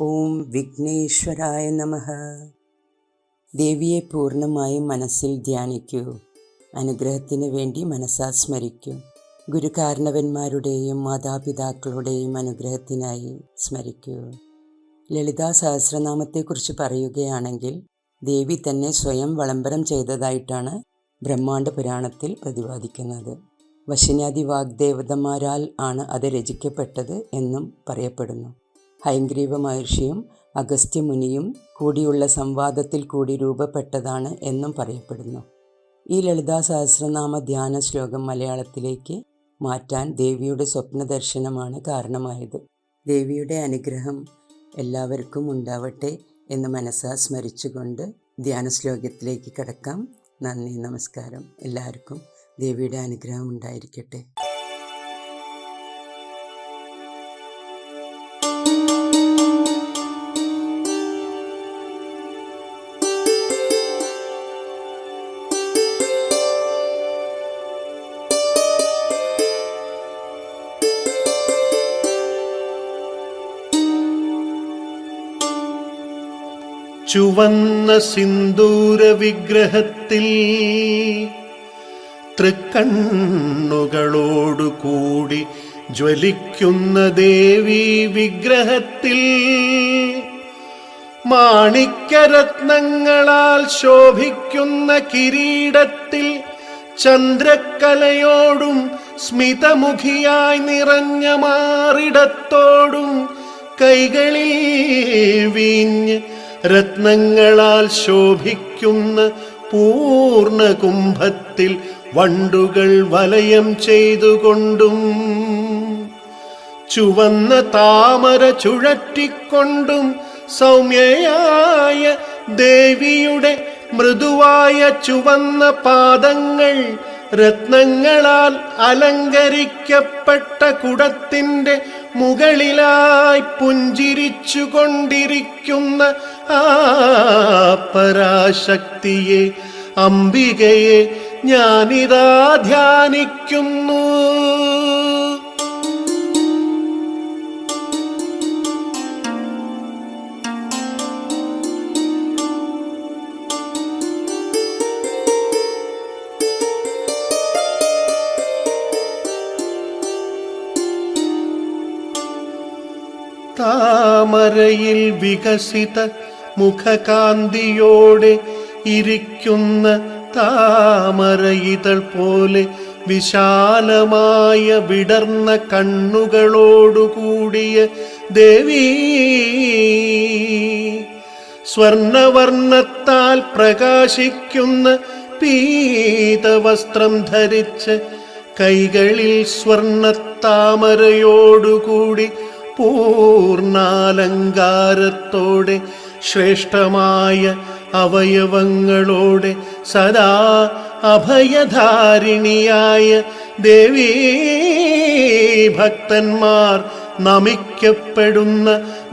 ഓം വിഘ്നേശ്വരായ നമ. ദേവിയെ പൂർണമായും മനസ്സിൽ ധ്യാനിക്കൂ. അനുഗ്രഹത്തിന് വേണ്ടി മനസ്സാ സ്മരിക്കൂ ഗുരുകാരണവന്മാരുടെയും മാതാപിതാക്കളുടെയും അനുഗ്രഹത്തിനായി സ്മരിക്കൂ. ലളിതാ സഹസ്രനാമത്തെക്കുറിച്ച് പറയുകയാണെങ്കിൽ ദേവി തന്നെ സ്വയം വിളംബരം ചെയ്തതായിട്ടാണ് ബ്രഹ്മാണ്ഡ പുരാണത്തിൽ പ്രതിപാദിക്കുന്നത്. വശിനാദി വാഗ്ദേവതമാരാൽ ആണ് അത് രചിക്കപ്പെട്ടത് എന്നും പറയപ്പെടുന്നു. ഹൈഗ്രീവ മഹർഷിയും അഗസ്ത്യമുനിയും കൂടിയുള്ള സംവാദത്തിൽ കൂടി രൂപപ്പെട്ടതാണ് എന്നും പറയപ്പെടുന്നു. ഈ ലളിതാ സഹസ്രനാമ ധ്യാന ശ്ലോകം മലയാളത്തിലേക്ക് മാറ്റാൻ ദേവിയുടെ സ്വപ്ന ദർശനമാണ് കാരണമായത്. ദേവിയുടെ അനുഗ്രഹം എല്ലാവർക്കും ഉണ്ടാവട്ടെ എന്ന് മനസ്സാ സ്മരിച്ചുകൊണ്ട് ധ്യാന ശ്ലോകത്തിലേക്ക് കടക്കാം. നന്ദി നമസ്കാരം. എല്ലാവർക്കും ദേവിയുടെ അനുഗ്രഹം ഉണ്ടായിരിക്കട്ടെ. ചുവന്ന സിന്ദൂര വിഗ്രഹത്തിൽ തൃക്കണ്ണുകളോടുകൂടി ജ്വലിക്കുന്ന ദേവി വിഗ്രഹത്തിൽ മാണിക്യരത്നങ്ങളാൽ ശോഭിക്കുന്ന കിരീടത്തിൽ ചന്ദ്രക്കലയോടും സ്മിതമുഖിയായി നിറഞ്ഞ മാറിടത്തോടും കൈകളിൽ വീഞ്ഞ് രത്നങ്ങളാൽ ശോഭിക്കുന്ന പൂർണ കുംഭത്തിൽ വണ്ടുകൾ വലയം ചെയ്തുകൊണ്ടും ചുവന്ന താമര ചുഴറ്റിക്കൊണ്ടും സൗമ്യയായ ദേവിയുടെ മൃദുവായ ചുവന്ന പാദങ്ങൾ രത്നങ്ങളാൽ അലങ്കരിക്കപ്പെട്ട കുടത്തിന്റെ മുകളിലായി പുഞ്ചിരിച്ചു കൊണ്ടിരിക്കുന്ന ആ പരാശക്തിയെ അംബികയെ ഞാനിതാ ധ്യാനിക്കുന്നു. താമരയിൽ വികസിത മുഖകാന്തിയോടെ ഇരിക്കുന്ന താമരയിതൾ പോലെ വിശാലമായ വിടർന്ന കണ്ണുകളോടുകൂടിയ ദേവി. സ്വർണവർണത്താൽ പ്രകാശിക്കുന്ന പീതവസ്ത്രം ധരിച്ച് കൈകളിൽ സ്വർണത്താമരയോടുകൂടി പൂർണാലങ്കാരത്തോടെ ശ്രേഷ്ഠമായ അവയവങ്ങളോടെ സദാ അഭയധാരിണിയായ ദേവീ ഭക്തന്മാർ നമിക്കപ്പെടുന്ന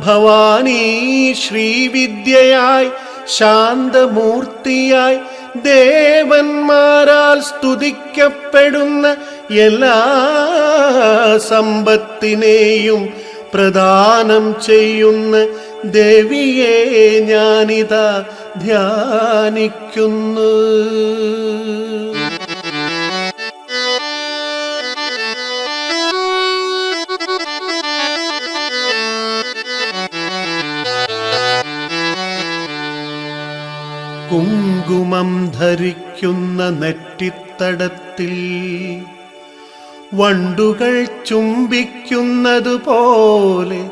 ഭവാനി ശ്രീവിദ്യയായി ശാന്തമൂർത്തിയായി ദേവന്മാരാൽ സ്തുതിക്കപ്പെടുന്ന എല്ലാ സമ്പത്തിനെയും പ്രദാനം ചെയ്യുന്ന ദേവിയെ ഞാനിതാ ധ്യാനിക്കുന്നു. കുങ്കുമം ധരിക്കുന്ന നെറ്റിത്തടത്തിൽ വണ്ടുകൾ ചുംബിക്കുന്നതുപോലെ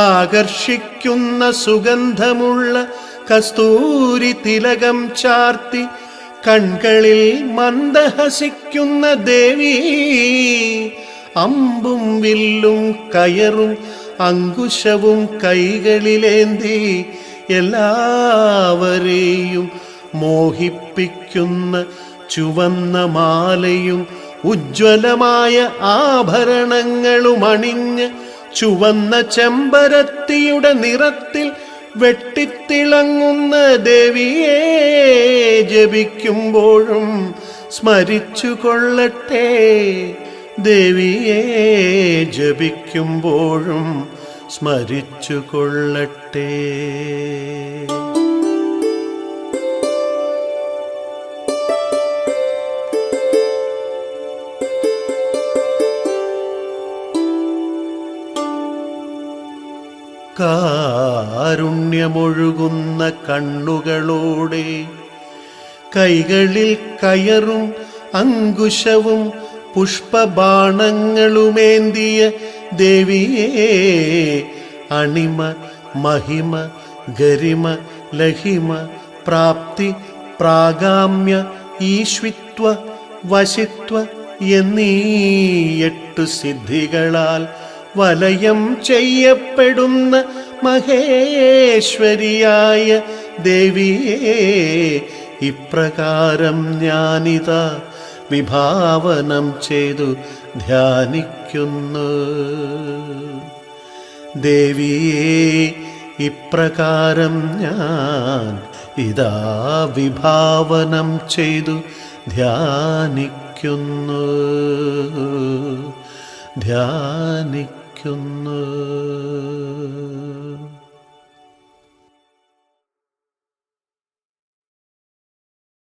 ആകർഷിക്കുന്ന സുഗന്ധമുള്ള കസ്തൂരി തിലകം ചാർത്തി കൺകളിൽ മന്ദഹസിക്കുന്ന ദേവി അമ്പും വില്ലും കയറും അങ്കുശവും കൈകളിലേന്തി എല്ലാവരെയും മോഹിപ്പിക്കുന്ന ചുവന്ന മാലയും ഉജ്ജ്വലമായ ആഭരണങ്ങളുമണിഞ്ഞ് ചുവന്ന ചെമ്പരത്തിയുടെ നിറത്തിൽ വെട്ടിത്തിളങ്ങുന്ന ദേവിയെ ജപിക്കുമ്പോഴും സ്മരിച്ചു കൊള്ളട്ടെ ദേവിയെ ജപിക്കുമ്പോഴും സ്മരിച്ചു കൊള്ളട്ടെ കാരുണ്യമൊഴുകുന്ന കണ്ണുകളോടെ കൈകളിൽ കയറും അങ്കുശവും പുഷ്പബാണങ്ങളുമേന്തിയ ദേവിയേ അണിമ മഹിമ ഗരിമ ലഹിമ പ്രാപ്തി പ്രാഗാമ്യ ഈശ്വിത്വ വശിത്വ എന്നീ എട്ടു സിദ്ധികളാൽ വലയം ചെയ്യപ്പെടുന്ന മഹേശ്വരിയായ ദേവിയെ ഇപ്രകാരം ഞാനിത വിഭാവനം ചെയ്തു ധ്യാനിക്കുന്നു. ദേവിയെ ഇപ്രകാരം ഞാൻ ഇതാ വിഭാവനം ചെയ്തു ധ്യാനിക്കുന്നു. ധ്യാനിക്കുന്നു. yakınlık